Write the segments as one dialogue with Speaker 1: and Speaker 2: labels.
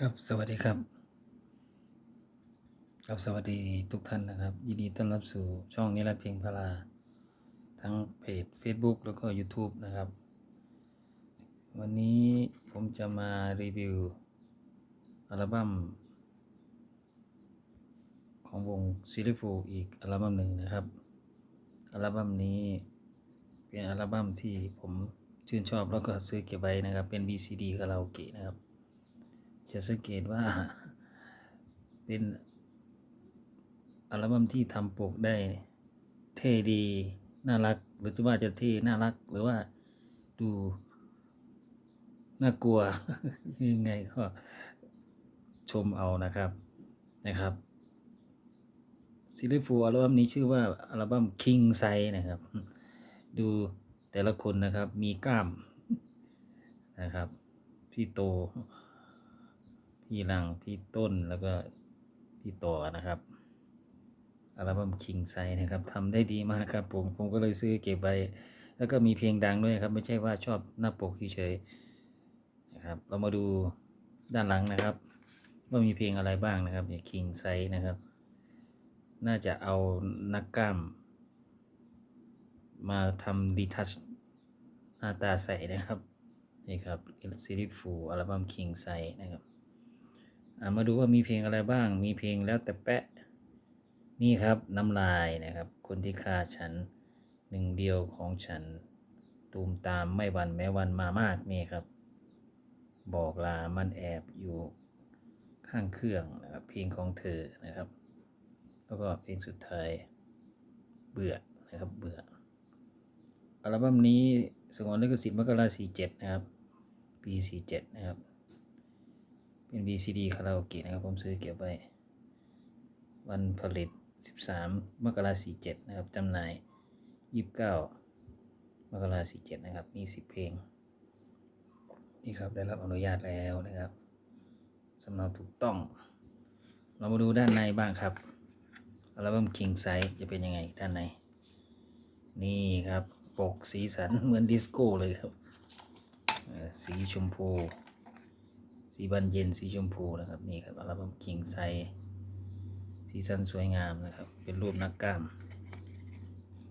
Speaker 1: ครับสวัสดีครับครับสวัสดีทุกท่านนะครับ ยินดีต้อนรับสู่ช่องนิรันดร์เพียงพาราทั้งเพจ Facebook แล้วก็ YouTube นะครับ วันนี้ผมจะมารีวิว อัลบั้ม ของวงซิลิฟูอีกอัลบั้มหนึ่งนะครับ อัลบั้มนี้เป็นอัลบั้มที่ผมชื่นชอบแล้วก็ซื้อเก็บไว้นะครับ เป็น VCD คาราโอเกะนะครับ จะสังเกตว่าเป็นอัลบั้มที่ทำปกได้เท่ดี น่ารัก หรือว่าจะเท่น่ารัก หรือว่าดูน่ากลัวยังไงก็ชมเอานะครับนะครับซิลิฟูอัลบั้มนี้ชื่อว่าอัลบั้ม King Size นะครับ ดูแต่ละคนนะครับมีกล้ามนะครับ พี่โต พี่หลังพี่ต้นแล้วก็พี่ต่อนะครับอัลบั้ม King Size นะครับทำได้ดีมากครับผมผมก็เลยซื้อเก็บไว้แล้วก็มีเพลงดังด้วยครับ ไม่ใช่ว่าชอบหน้าปกเฉยๆนะครับ เรามาดูด้านหลังนะครับ ว่ามีเพลงอะไรบ้างนะครับเนี่ย King Size นะครับ น่าจะเอานักกล้าม มาทำดีทัชหน้าตาใสนะครับนี่ครับซีรีส์ฟูอัลบั้ม King Size นะครับ มาดูว่ามีเพลงอะไรบ้าง มีเพลงแล้วแต่แปะ นี่ครับน้ำลายนะครับ คนที่ฆ่าฉันหนึ่งเดียวของฉัน ตูมตามไม่วันแม้วันมามากนี่ครับ บอกลามันแอบอยู่ข้างเครื่องนะครับ เพลงของเธอนะครับ แล้วก็เพลงสุดท้ายเบื่อนะครับเบื่ออัลบั้มนี้สงวนลิขสิทธิ์มกราสี่เจ็ดนะครับ ปีสี่เจ็ดนะครับ เป็น VCD คาราโอเกะนะครับ ผมซื้อเก็บไว้ วันผลิต 13 มกราคม47นะครับจำหน่าย 29 มกราคม47นะครับ มี 10 เพลง นี่ครับ ได้รับอนุญาตแล้วนะครับสำเนาถูกต้อง เรามาดูด้านในบ้างครับอัลบั้ม King Size จะเป็นยังไงด้านใน นี่ครับ ปกสีสันเหมือนดิสโก้เลยครับ สีชมพู สีบานเย็นสีชมพูนะครับนี่ครับอัลบั้ม King Size สีสันสวยงามนะครับ เป็นรูปนักกล้าม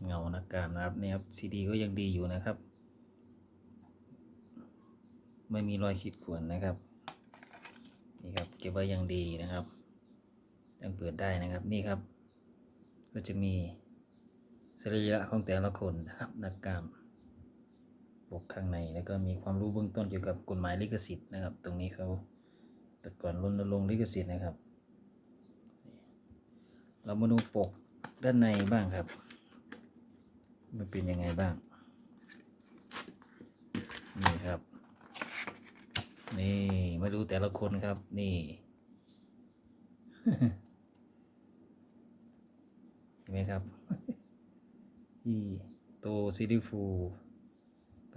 Speaker 1: เงานักกล้ามนะครับนี่ครับซีดีก็ยังดีอยู่นะครับ ไม่มีรอยขีดข่วนนะครับนี่ครับเก็บไว้ยังดีนะครับยังเปิดได้นะครับนี่ครับ ก็จะมีสรีระของแต่ละคนนะครับนักกล้าม กข้างใน แล้วก็มีความรู้เบื้องต้นเกี่ยวกับกฎหมายลิขสิทธิ์นะครับ ตรงนี้เขาแต่ก่อนรณรงค์ลิขสิทธิ์นะครับ เรามาดูปกด้านในบ้างครับมันเป็นยังไงบ้าง นี่ครับ นี่มาดูแต่ละคนครับนี่เห็นไหมครับที่โตซิลิฟู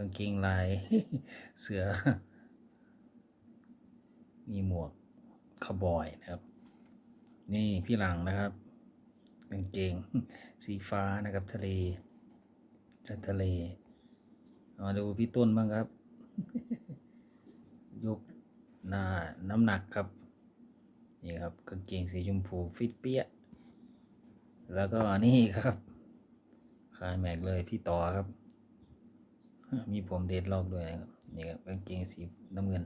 Speaker 1: กางเกงลายเสือ มีหมวกคาวบอยนะครับ นี่พี่หลังนะครับกางเกงสีฟ้านะครับ ทะเลจาทะเลมาดูพี่ต้นบ้างครับ ยกหน้าน้ำหนักครับ นี่ครับกางเกงสีชมพูฟิตเปี้ย แล้วก็นี่ครับคลายแม็กเลยพี่ต่อครับ มีผมเดดลอกด้วยนะครับนี่ครับกางเกงสีน้ำเงิน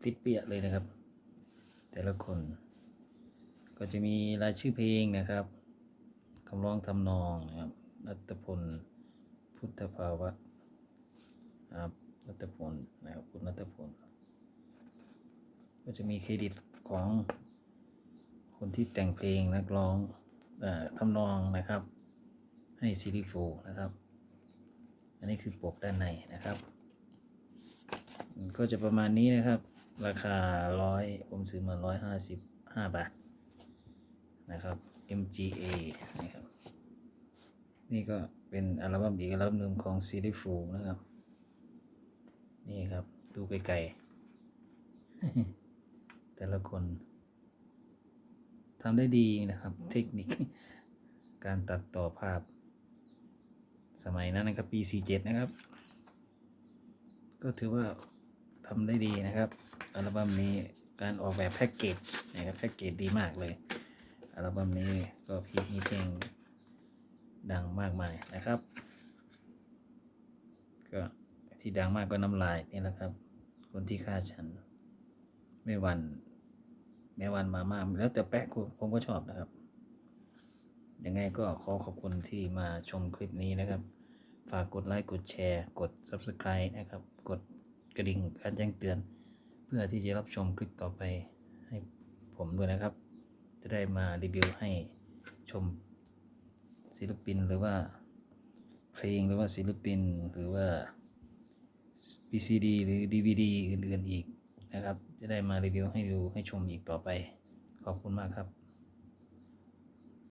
Speaker 1: ฟิตเปียเลยนะครับ แต่ละคน ก็จะมีรายชื่อเพลงนะครับคำร้องทำนองนะครับรัตพลพุทธภาวะครับรัตพลนะครับคุณรัตพลก็จะมีเครดิตของคนที่แต่งเพลงนักร้องเอ่อทำนองนะครับ ให้ซิลิโฟนะครับ อันนี้คือปกด้านในนะครับก็จะประมาณนี้นะครับ ราคาร้อยผมซื้อมาร้อยห้าสิบห้าบาทนะครับ MGA นะครับ นี่ก็เป็นอัลบั้มอีกอัลบั้มหนึ่งของซีรีฟูนะครับ นี่ครับ ดูไกลๆ แต่ละคนทำได้ดีนะครับ เทคนิคการตัดต่อภาพ สมัยนั้นนะครับปี 47 นะครับ ก็ถือว่าทำได้ดีนะครับ อัลบั้มนี้การออกแบบแพ็กเกจนะครับแพ็กเกจดีมากเลย อัลบั้มนี้ก็พีมีเพลงดังมากมายนะครับ ก็ที่ดังมากก็น้ำลายนี่แหละครับ คนที่ฆ่าฉัน ไม่วัน แม้วันมามากแล้วแต่แปะผมก็ชอบนะครับ ยังไงก็ขอขอบคุณที่มาชมคลิปนี้นะครับ ฝากกดไลค์กดแชร์กด Subscribe นะครับ กดกระดิ่งการแจ้งเตือน เพื่อที่จะรับชมคลิปต่อไปให้ผมด้วยนะครับ จะได้มารีวิวให้ชมศิลปินหรือว่าเพลงหรือว่าศิลปินหรือว่า VCD หรือ DVD อื่นๆอีกนะครับ จะได้มารีวิวให้ดูให้ชมอีกต่อไป ขอบคุณมากครับ